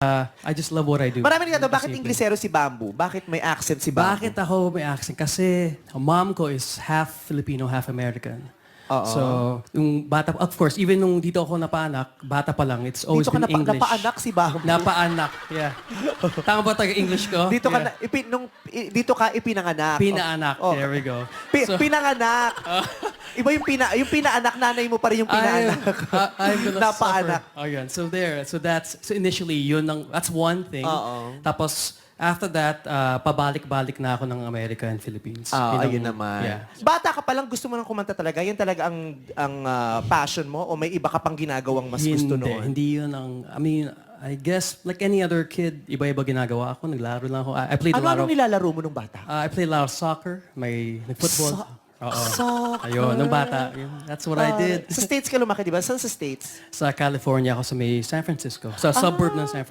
Uh, I just love what I do. Marami nagtatanong, bakit. Inglesero si Bamboo? Bakit may accent si Bamboo? Bakit ako may accent? Kasi ang mom ko is half Filipino, half American. Oo. So, yung bata, of course, even nung dito ako napaanak, bata pa lang, it's always Dito ka been napa- English. napaanak si Bamboo? Napaanak, yeah. Tama ba taga English ko? Dito ka Yeah. na, ipi, nung, i- dito ka ipinanganak. Pinaanak, Oh. there we go. Pi- So- pinanganak. Iba yung pina yung pinaanak nanay mo pa rin yung pinaanak. I, I'm gonna Napaanak. suffer. Oh, yun. So there. So that's, so initially, yun ang, that's one thing. Oo. Tapos, after that, uh, pabalik-balik na ako ng America and Philippines. Ah, ang- ayun naman. Yeah. Bata ka pa lang gusto mo nang kumanta talaga. Yan talaga ang ang ah, passion mo o may iba ka pang ginagawang mas gusto hindi, noon? Hindi yun ang, I mean, I guess, like any other kid, iba-iba ginagawa ako. Naglaro lang ako. I, I played a Ano lot ano of, nilalaro mo nung bata? uh, I played a lot of soccer. May, may football. So- Oo. Soccer. Ayun, nung bata. Yun, that's what I Ah, did. sa States ka lumaki, di ba? Saan sa States? Sa California ako sa may San Francisco. Sa suburb ng San Francisco.